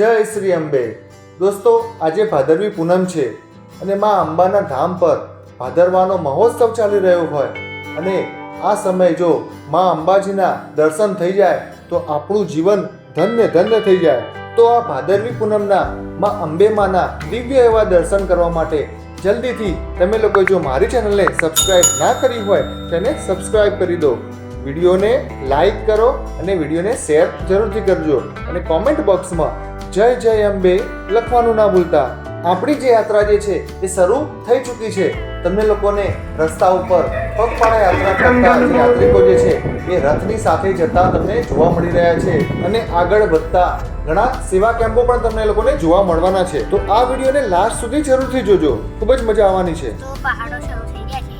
જય શ્રી અંબે. દોસ્તો, આજે ભાદરવી પૂનમ છે અને મા અંબાના ધામ પર ભાદરવાનો મહોત્સવ ચાલી રહ્યો હોય અને આ સમય જો મા અંબાજીના દર્શન થઈ જાય, તો આપણું જીવન ધન્ય ધન્ય થઈ જાય. તો આ ભાદરવી પૂનમના મા અંબે માના દિવ્ય એવા દર્શન કરવા માટે જલ્દીથી તમે લોકો જો મારી ચેનલને સબસ્ક્રાઇબ ના કરી હોય, તેને સબસ્ક્રાઇબ કરી દો. વિડીયોને લાઈક કરો અને વિડીયોને શેર જરૂરથી કરજો અને કોમેન્ટ બોક્સમાં જય જય અંબે લખવાનું ના ભૂલતા. આપણી જે યાત્રા જે છે એ શરૂ થઈ ચૂકી છે. તમને લોકોને રસ્તા ઉપર પગપાળા યાત્રા કરતા યાત્રિકો જે છે એ રથની સાથે જતા તમને જોવા મળી રહ્યા છે અને આગળ વધતા ઘણા સેવા કેમ્પો પણ તમને લોકોને જોવા મળવાના છે. તો આ વિડીયોને લાસ્ટ સુધી જરૂરથી જોજો. ખૂબ જ મજા આવવાની છે. તો પહાડો શરૂ થઈ ગયા છે.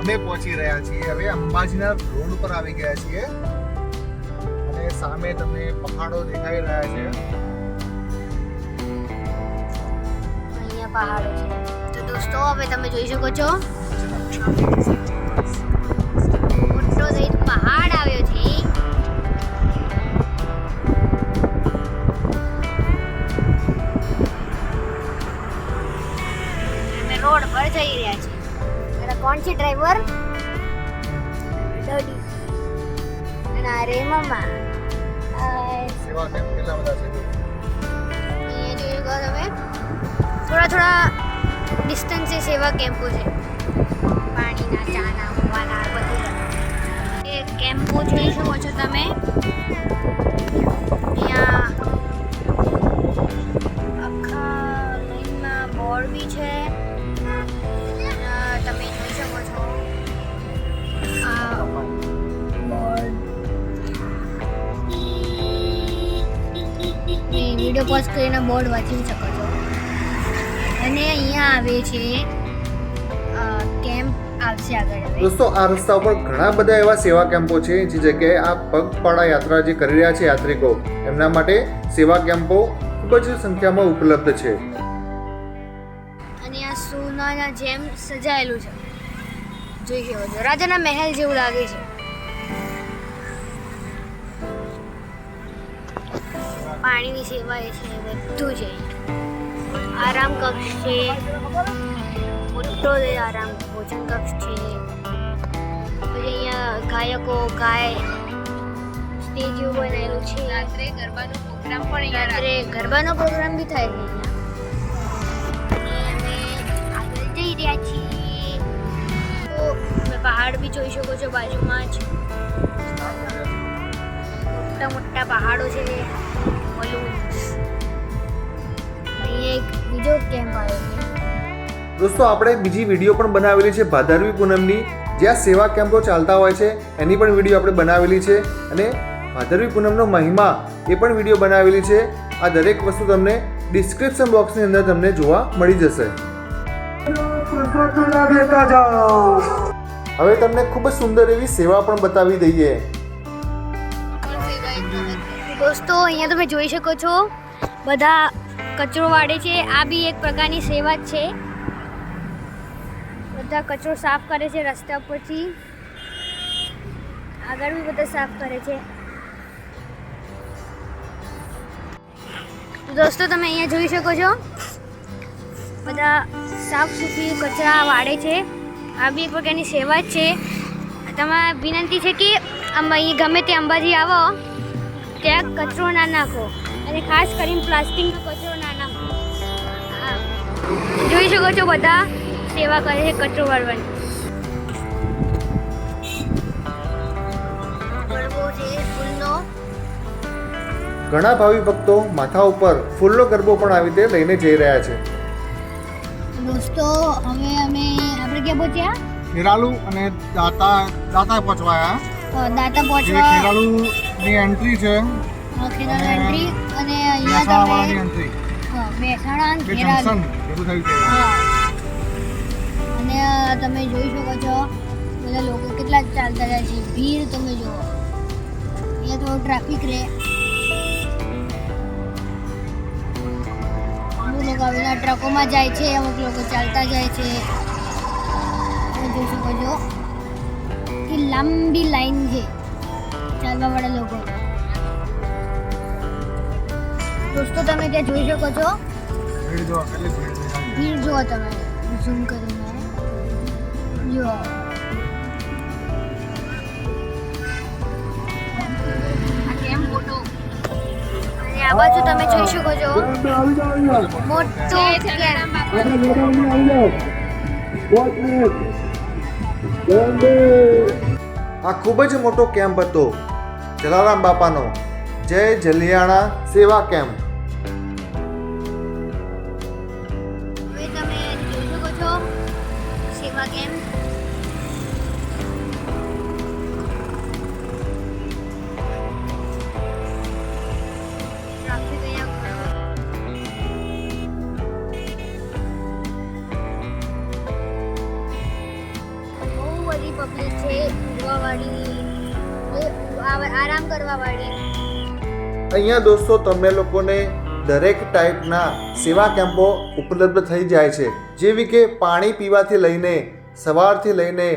અમે પહોંચી રહ્યા છીએ. હવે અંબાજીના રોડ પર આવી ગયા છીએ. સામે તમને પહાડો દેખાઈ રહ્યા છે. અહીંયા પહાડો છે. તો દોસ્તો, હવે તમે જોઈ શકો છો. પહાડ આવ્યો છે. રોડ પર જઈ રહ્યા છીએ અને કોણ છે ડ્રાઈવર? ડોડી. અને આ રે મમ્મા. થોડા થોડા ડિસ્ટન્સે સેવા કેમ્પો છે. પાણીના, ચાના, હોવાના બધું. એ કેમ્પો જોઈ શકો છો તમે. અહીંયા આખા લાઈનમાં બોર્ડ બી છે. તમે જોઈ શકો છો વીડિયો પોઝ કરીને બોર્ડ વાંચી શકો છો. અને અહીંયા આવે છે કેમ્પ આવશે આગળ દોસ્તો આ રસ્તા ઉપર ઘણા બધા એવા સેવા કેમ્પો છે જે જગ્યાએ આ પગપાળા યાત્રા જે કરી રહ્યા છે યાત્રિકો એમના માટે સેવા કેમ્પો ખૂબ જ સંખ્યામાં ઉપલબ્ધ છે. અને આ સોનાના જેમ સજાયેલું છે. જોઈ શકો છો. રાજાના મહેલ જેવું લાગે છે. પાણીની સેવા એ છે બધું છે આરામ કક્ષ છે. મોટો આરામ ભોજન કક્ષ છે. પછી અહીંયા ગાયકો ગાય સ્ટેજ જેવું બનાવેલું છે. રાત્રે ગરબાનો પ્રોગ્રામ પણ રાત્રે ગરબાનો પ્રોગ્રામ બી થાય છે અહીંયા. અમે આગળ જઈ રહ્યા છીએ. તો તમે પહાડ બી જોઈ શકો છો બાજુમાં જ. મોટા મોટા પહાડો છે. દોસ્તો, આપણે બીજી વીડિયો પણ બનાવેલી છે ભાદરવી પૂનમની. જ્યાં સેવા કેમ્પો ચાલતા હોય છે, એની પણ વીડિયો આપણે બનાવેલી છે. અને ભાદરવી પૂનમનો મહિમા એ પણ વીડિયો બનાવેલી છે. આ દરેક વસ્તુ તમને ડિસ્ક્રિપ્શન બોક્સની અંદર તમને જોવા મળી જશે. હવે તમને ખૂબ જ સુંદર એવી સેવા પણ બતાવી દઈએ. દોસ્તો, અહીંયા તમે જોઈ શકો છો, બધા કચરો વાળે છે. આ બી એક પ્રકારની સેવા જ છે. બધા કચરો સાફ કરે છે રસ્તા પરથી આગળ બી બધા સાફ કરે છે. દોસ્તો, તમે અહીંયા જોઈ શકો છો, બધા સાફ સુથરી કચરા વાળે છે. આ બી એક પ્રકારની સેવા જ છે. તમારે વિનંતી છે કે અહીં ગમે તે અંબાજી આવો. ત્યાં કચરો ના નાખો. અને ખાસ કરીને પ્લાસ્ટિકનો કચરો ના નાખો. જોઈ શકો છો બધા સેવા કરે છે કચરો વાળવાની. ઘણા ભાવિ ભક્તો માથા ઉપર ફૂલનો ગરબો પણ આવી રીતે લઈને જઈ રહ્યા છે. દોસ્તો હવે અમે આપણે ક્યાં પહોંચ્યા? ખેરાલુ અને દાતા દાતા પહોંચવાયા. દાતા પહોંચવા પહોંચવા ખેરાલુની એન્ટ્રી છે. ખેરાલુ એન્ટ્રી અને અહીંયા તમે એન્ટ્રી મહેસાણા અને કે એવું થયું હા. અને તમે જોઈ શકો છો બધા લોકો કેટલા ચાલતા જાય છે. ભીડ તમે જુઓ. અહીંયા તો ટ્રાફિક રહે. અમુક લોકો આવેલા ટ્રકોમાં જાય છે અમુક લોકો ચાલતા જાય છે. તમે જોઈ શકો છો. કે લાંબી લાઈન છે. ચાલવા વાળા લોકો. દોસ્તો તમે ત્યાં જોઈ શકો છો? ભીડ જુઓ તમે. ઝૂમ કરીને. જુઓ. આ બાજુ તમે જોઈ શકો છો. મોટો આ ખૂબ જ મોટો કેમ્પ હતો. જલારામ બાપાનો. જય જલિયાણા સેવા કેમ્પ. અહીંયા દોસ્તો તમે લોકોને દરેક ટાઈપના સેવા કેમ્પો ઉપલબ્ધ થઈ જાય છે. જેવી કે પાણી પીવાથી લઈને, સવારથી લઈને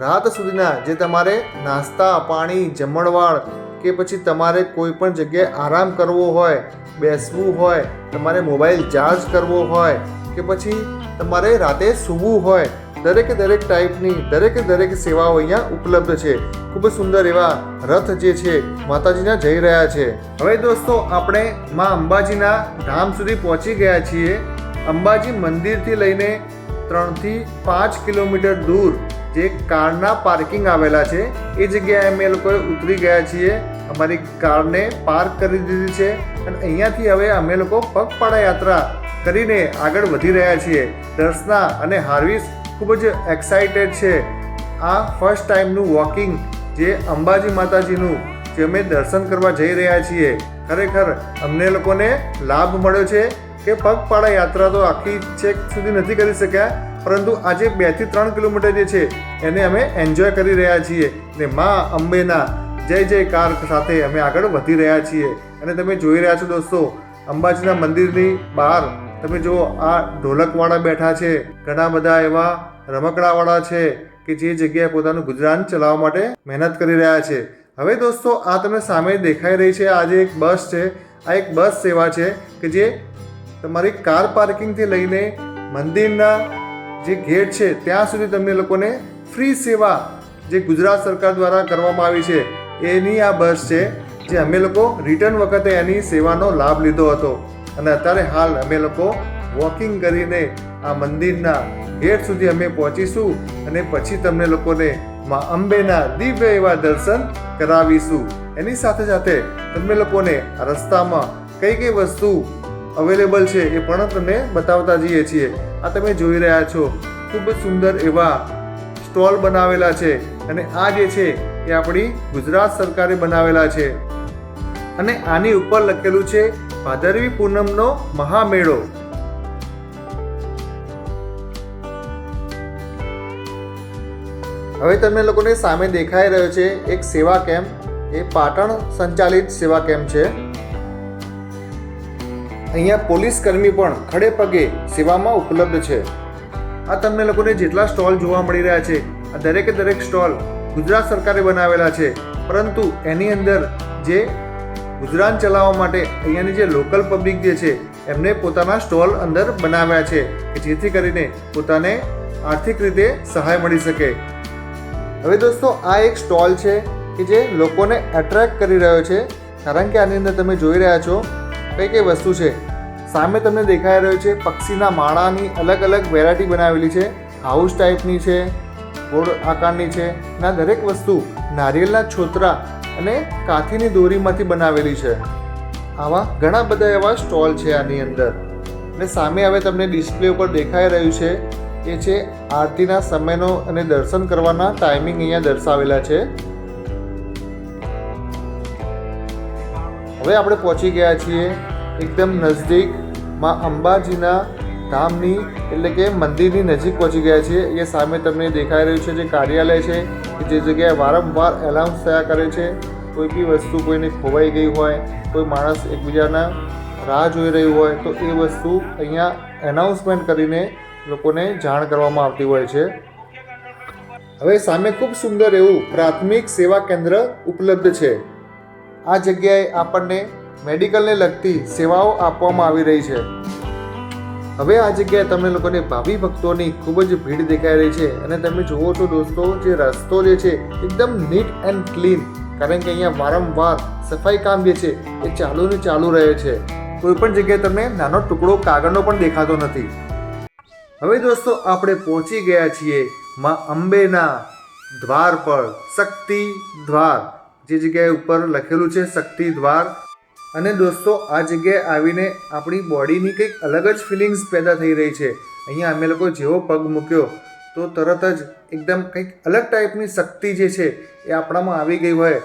રાત સુધીના જે તમારે નાસ્તા, પાણી, જમણવાળ કે પછી તમારે કોઈ પણ જગ્યાએ આરામ કરવો હોય, બેસવું હોય, તમારે મોબાઈલ ચાર્જ કરવો હોય કે પછી તમારે રાતે સૂવું હોય દરેકે દરેક ટાઈપની, દરેકે દરેક સેવાઓ અહીંયા ઉપલબ્ધ છે. ખૂબ જ સુંદર એવા રથ જે છે, માતાજીના જઈ રહ્યા છે. હવે દોસ્તો, આપણે માં અંબાજીના ધામ સુધી પહોંચી ગયા છીએ. અંબાજી મંદિરથી લઈને ત્રણથી પાંચ કિલોમીટર દૂર જે કારના પાર્કિંગ આવેલા છે, એ જગ્યાએ અમે લોકોએ ઉતરી ગયા છીએ. અમારી કારને પાર્ક કરી દીધી છે અને અહીંયાથી હવે અમે લોકો પગપાળા યાત્રા કરીને આગળ વધી રહ્યા છીએ. દર્શના અને હાર્વિસ ખૂબ જ એક્સાઇટેડ છે. આ ફર્સ્ટ ટાઈમનું વોકિંગ જે અંબાજી માતાજીનું જે અમે દર્શન કરવા જઈ રહ્યા છીએ, ખરેખર અમને લોકોને લાભ મળ્યો છે કે પગપાળા યાત્રા તો આખી છેક સુધી નથી કરી શક્યા, પરંતુ આજે બેથી ત્રણ કિલોમીટર જે છે એને અમે એન્જોય કરી રહ્યા છીએ ને મા અંબેના જય જયકાર સાથે અમે આગળ વધી રહ્યા છીએ. અને તમે જોઈ રહ્યા છો દોસ્તો, અંબાજીના મંદિરની બહાર તમે જુઓ, આ ઢોલકવાળા બેઠા છે, ઘણા બધા એવા રમકડાવાળા છે કે જે જગ્યાએ પોતાનું ગુજરાન ચલાવવા માટે મહેનત કરી રહ્યા છે. હવે દોસ્તો, આ તમે સામે દેખાઈ રહી છે, આજે એક બસ છે, આ એક બસ સેવા છે કે જે તમારી કાર પાર્કિંગથી લઈને મંદિરના જે ગેટ છે, ત્યાં સુધી તમને લોકોને ફ્રી સેવા જે ગુજરાત સરકાર દ્વારા કરવામાં આવી છે, એની આ બસ છે, જે અમે લોકો રિટર્ન વખતે એની સેવાનો લાભ લીધો હતો. અને અત્યારે હાલ અમે લોકો વોકિંગ કરીને આ મંદિરના ગેટ સુધી અમે પહોંચીશું અને પછી તમને લોકોને મા અંબેના દિવ્ય એવા દર્શન કરાવીશું. એની સાથે સાથે તમને લોકોને આ રસ્તામાં કઈ કઈ વસ્તુ અવેલેબલ છે એ પણ તમને બતાવતા જઈએ છીએ. આ તમે જોઈ રહ્યા છો, ખૂબ જ સુંદર એવા સ્ટોલ બનાવેલા છે અને આ જે છે એ આપણી ગુજરાત સરકારે બનાવેલા છે. અને આની ઉપર લખેલું છે ભાદરવી પૂનમનો મહામેળો. હવે તમને લોકોને સામે દેખાઈ રહ્યો છે એક સેવા કેમ્પ. એ પાટણ સંચાલિત સેવા કેમ્પ છે. અહીંયા પોલીસ કર્મી પણ ખડે પગે સેવામાં ઉપલબ્ધ છે. આ તમને લોકોને જેટલા સ્ટોલ જોવા મળી રહ્યા છે, આ દરેકે દરેક સ્ટોલ ગુજરાત સરકારે બનાવેલા છે. પરંતુ એની અંદર જે ગુજરાન ચલાવવા માટે અહીંયાની જે લોકલ પબ્લિક જે છે, એમને પોતાના સ્ટોલ અંદર બનાવ્યા છે કે જેથી કરીને પોતાને આર્થિક રીતે સહાય મળી શકે. હવે દોસ્તો, આ એક સ્ટોલ છે કે જે લોકોને એટ્રેક્ટ કરી રહ્યો છે. કારણ કે આની અંદર તમે જોઈ રહ્યા છો કઈ કઈ વસ્તુ છે. સામે તમને દેખાઈ રહ્યો છે પક્ષીના માળાની અલગ અલગ વેરાયટી બનાવેલી છે. હાઉસ ટાઈપની છે ગોળ આકારની છે. ના, દરેક વસ્તુ નારિયેળના છોતરા અને કાથીની દોરીમાંથી બનાવેલી છે. આવા ઘણા બધા એવા સ્ટોલ છે આની અંદર. અને સામે હવે તમને ડિસ્પ્લે ઉપર દેખાઈ રહ્યું છે એ છે આરતીના સમયનો અને દર્શન કરવાના ટાઈમિંગ અહીંયા દર્શાવેલા છે. હવે આપણે પહોંચી ગયા છીએ એકદમ નજદીકમાં અંબાજીના ધામની એટલે કે મંદિરની નજીક પહોંચી ગયા છીએ. એ સામે તમને દેખાઈ રહ્યું છે જે કાર્યાલય છે, જે જગ્યાએ વારંવાર એલાઉન્સ થયા કરે છે. કોઈ બી વસ્તુ કોઈને ખોવાઈ ગઈ હોય, કોઈ માણસ એકબીજાના રાહ જોઈ રહ્યું હોય, તો એ વસ્તુ અહીંયા એનાઉન્સમેન્ટ કરીને લોકોને જાણ કરવામાં આવતી હોય છે. હવે સામે ખૂબ સુંદર એવું પ્રાથમિક સેવા કેન્દ્ર ઉપલબ્ધ છે. આ જગ્યાએ આપણને મેડિકલને લગતી સેવાઓ આપવામાં આવી રહી છે. હવે આ જગ્યાએ તમને લોકોને ભાવિ ભક્તોની ખૂબ જ ભીડ દેખાઈ રહી છે અને તમે જુઓ છો દોસ્તો, જે રસ્તો જે છે એકદમ નીટ એન્ડ ક્લીન કારણ કે અહીંયા વારંવાર સફાઈ કામ જે છે એ ચાલુ ને ચાલુ રહે છે. કોઈ પણ જગ્યાએ તમને નાનો ટુકડો કાગળનો પણ દેખાતો નથી. હવે દોસ્તો, આપણે પહોંચી ગયા છીએ માં અંબેના દ્વાર પર, શક્તિ દ્વાર. જે જગ્યાએ ઉપર લખેલું છે શક્તિ દ્વાર. અને દોસ્તો, આ જગ્યાએ આવીને આપણી બોડીની કંઈક અલગ જ ફિલિંગ્સ પેદા થઈ રહી છે. અહીંયા અમે લોકો જેવો પગ મૂક્યો, તો તરત જ એકદમ કંઈક અલગ ટાઈપની શક્તિ જે છે એ આપણામાં આવી ગઈ હોય.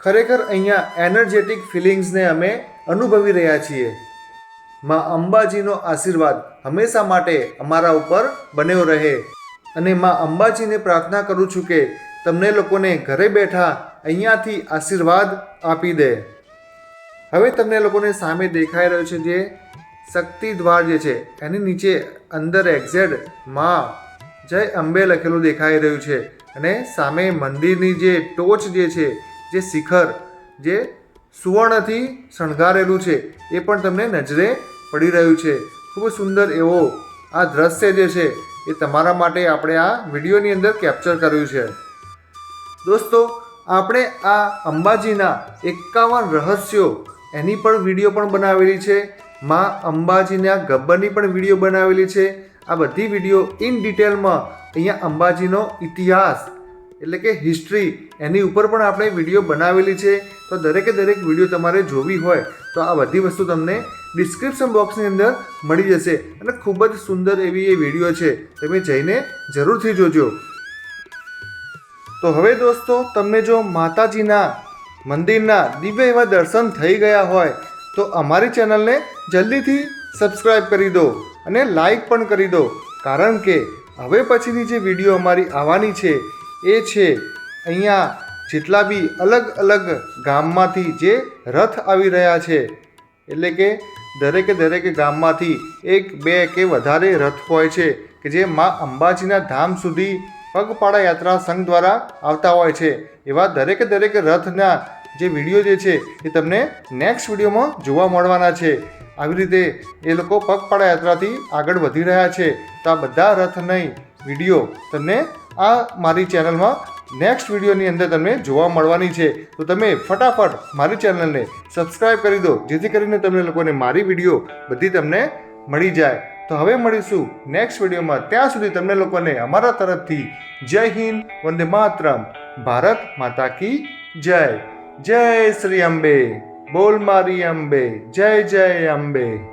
ખરેખર અહીંયા એનર્જેટિક ફિલિંગ્સને અમે અનુભવી રહ્યા છીએ. માં અંબાજીનો આશીર્વાદ હંમેશા માટે અમારા ઉપર બન્યો રહે. અને માં અંબાજીને પ્રાર્થના કરું છું કે તમને લોકોને ઘરે બેઠા અહીંયાથી આશીર્વાદ આપી દે. હવે તમને લોકોને સામે દેખાઈ રહ્યો છે જે શક્તિ દ્વાર જે છે, એની નીચે અંદર એક્ઝેટમાં જય અંબે લખેલું દેખાઈ રહ્યું છે. અને સામે મંદિરની જે ટોચ જે છે, જે શિખર, જે સુવર્ણથી શણગારેલું છે, એ પણ તમને નજરે પડી રહ્યું છે. ખૂબ સુંદર એવો આ દ્રશ્ય જે છે, એ તમારા માટે આપણે આ વિડીયોની અંદર કેપ્ચર કર્યું છે. દોસ્તો, આપણે આ અંબાજીના એકાવન રહસ્યો એની પણ વીડિયો પણ બનાવેલી છે. માં અંબાજીના ગબ્બરની પણ વીડિયો બનાવેલી છે. આ બધી વીડિયો ઇન ડિટેલમાં અહીંયા અંબાજીનો ઇતિહાસ, એટલે કે હિસ્ટ્રી એની ઉપર પણ આપણે વીડિયો બનાવેલી છે. તો દરેકે દરેક વીડિયો તમારે જોવી હોય, તો આ બધી વસ્તુ તમને ડિસ્ક્રિપ્શન બોક્સની અંદર મળી જશે. અને ખૂબ જ સુંદર એવી એ વીડિયો છે. તમે જઈને જરૂરથી જોજો. તો હવે દોસ્તો, તમને જો માતાજીના મંદિરના દિવ્ય એવા દર્શન થઈ ગયા હોય તો અમારી ચેનલને જલ્દીથી સબસ્ક્રાઈબ કરી દો અને લાઈક પણ કરી દો. કારણ કે હવે પછીની જે વીડિયો અમારી આવવાની છે, એ છે અહીંયા જેટલા બી અલગ અલગ ગામમાંથી જે રથ આવી રહ્યા છે, એટલે કે દરેકે દરેક ગામમાંથી એક બે કે વધારે રથ હોય છે, કે જે મા અંબાજીના ધામ સુધી પગપાળા યાત્રા સંઘ દ્વારા આવતા હોય છે. એવા દરેકે દરેક રથના જે વીડિયો જે છે, એ તમને નેક્સ્ટ વિડીયોમાં જોવા મળવાના છે. આવી રીતે એ લોકો પગપાળા યાત્રાથી આગળ વધી રહ્યા છે. તો આ બધા રથ નહીં વીડિયો તમને આ મારી ચેનલમાં નેક્સ્ટ વિડીયોની અંદર તમને જોવા મળવાની છે. તો તમે ફટાફટ મારી ચેનલને સબસ્ક્રાઈબ કરી દો. જેથી કરીને તમને લોકોને મારી વીડિયો બધી તમને મળી જાય. તો હવે મળીશું નેક્સ્ટ વિડીયોમાં. ત્યાં સુધી તમને લોકોને અમારા તરફથી જય હિન્દ, વંદે માતરમ. ભારત માતા કી જય. જય શ્રી અંબે. બોલ મારી અંબે. જય જય અંબે.